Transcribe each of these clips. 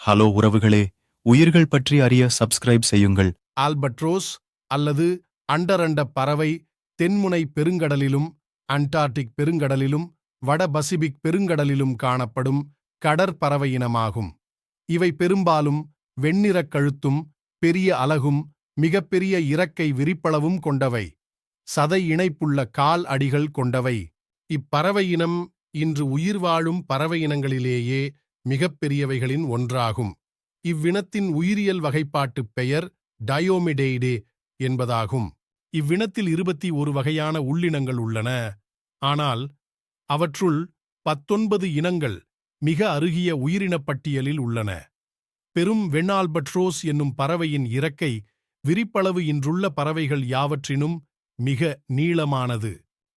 Hello உறவுகளே உயிர்கள் பற்றி அறிய சப்ஸ்கிரைப் செய்யுங்கள். ஆல்பட்ரோஸ் அல்லது அண்டரண்ட பறவை தென்முனை பெருங்கடலிலும் அண்டார்டிக் பெருங்கடலிலும் வட பசிபிக் பெருங்கடலிலும் காணப்படும் கடற்பறவை இனமாகும். இவை பெரும்பாலும் வெண்ணிறக் கழுத்தும் பெரிய அலகும் மிகப்பெரிய இறக்கை விரிப்பளவும் கொண்டவை. சதை இணைப்புள்ள கால் அடிகள் கொண்டவை. இப்பறவை இனம் இன்று உயிர் வாழும் பறவை இனங்களிலேயே மிகப்பெரியவைகளின் ஒன்றாகும். இவ்வினத்தின் உயிரியல் வகைப்பாட்டுப் பெயர் டயோமிடெய்டே என்பதாகும். இவ்வினத்தில் இருபத்தி ஒரு வகையான உள்ளினங்கள் உள்ளன. ஆனால் அவற்றுள் பத்தொன்பது இனங்கள் மிக அருகிய உயிரினப் பட்டியலில் உள்ளன. பெரும் வெண்ணால்பட்ரோஸ் என்னும் பறவையின் இறக்கை விரிப்பளவு இன்றுள்ள பறவைகள் யாவற்றினும் மிக நீளமானது.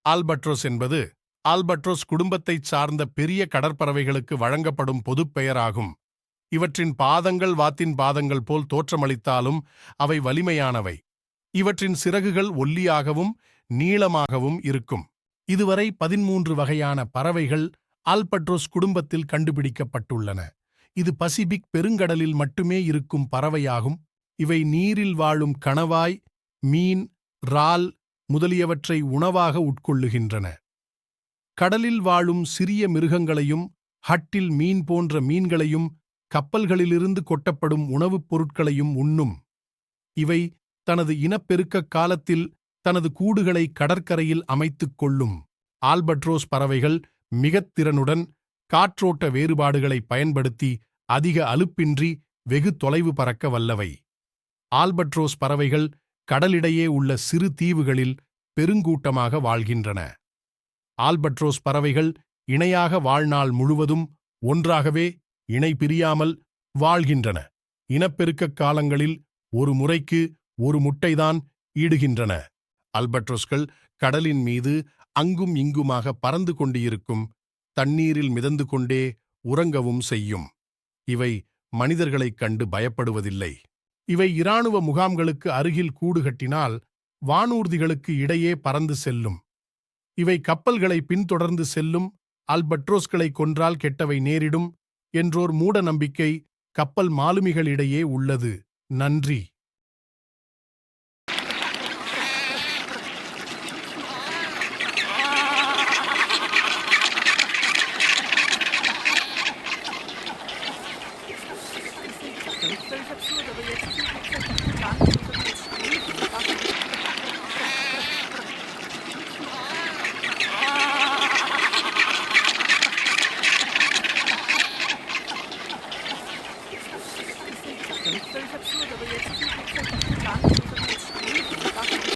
ஆல்பட்ரோஸ் என்பது ஆல்பட்ரோஸ் குடும்பத்தைச் சார்ந்த பெரிய கடற்பறவைகளுக்கு வழங்கப்படும் பொதுப் பெயராகும் இவற்றின் பாதங்கள் வாத்தின் பாதங்கள் போல் தோற்றமளித்தாலும் அவை வலிமையானவை. இவற்றின் சிறகுகள் ஒல்லியாகவும் நீளமாகவும் இருக்கும். இதுவரை பதிமூன்று வகையான பறவைகள் ஆல்பட்ரோஸ் குடும்பத்தில் கண்டுபிடிக்கப்பட்டுள்ளன. இது பசிபிக் பெருங்கடலில் மட்டுமே இருக்கும் பறவையாகும். இவை நீரில் வாழும் கணவாய் மீன் இறால் முதலியவற்றை உணவாக உட்கொள்ளுகின்றன. கடலில் வாழும் சிறிய மிருகங்களையும் ஹட்டில் மீன் போன்ற மீன்களையும் கப்பல்களிலிருந்து கொட்டப்படும் உணவுப் பொருட்களையும் உண்ணும். இவை தனது இனப்பெருக்கக் காலத்தில் தனது கூடுகளை கடற்கரையில் அமைத்துக் கொள்ளும். ஆல்பட்ரோஸ் பறவைகள் மிகத் திறனுடன் காற்றோட்ட வேறுபாடுகளை பயன்படுத்தி அதிக அலுப்பின்றி வெகு தொலைவு பறக்க வல்லவை. ஆல்பட்ரோஸ் பறவைகள் கடலிடையே உள்ள சிறு தீவுகளில் பெருங்கூட்டமாக வாழ்கின்றன. ஆல்பட்ரோஸ் பறவைகள் இணையாக வாழ்நாள் முழுவதும் ஒன்றாகவே இணை பிரியாமல் வாழ்கின்றன. இனப்பெருக்கக் காலங்களில் ஒரு முறைக்கு ஒரு முட்டைதான் ஈடுகின்றன அல்பட்ரோஸ்கள் கடலின் மீது அங்கும் இங்குமாக பறந்து கொண்டிருக்கும் தண்ணீரில் மிதந்து கொண்டே உறங்கவும் செய்யும். இவை மனிதர்களைக் கண்டு பயப்படுவதில்லை. இவை இராணுவ முகாம்களுக்கு அருகில் கூடு கட்டினால் வானூர்திகளுக்கு இடையே பறந்து செல்லும். இவை கப்பல்களை பின்தொடர்ந்து செல்லும் அல்பட்ரோஸ்களை கொன்றால் கெட்டவை நேரிடும் என்றோர் மூட நம்பிக்கை கப்பல் மாலுமிகளிடையே உள்ளது. நன்றி. Soll ich jetzt Schuhe drüber jetzt? Ich mache jetzt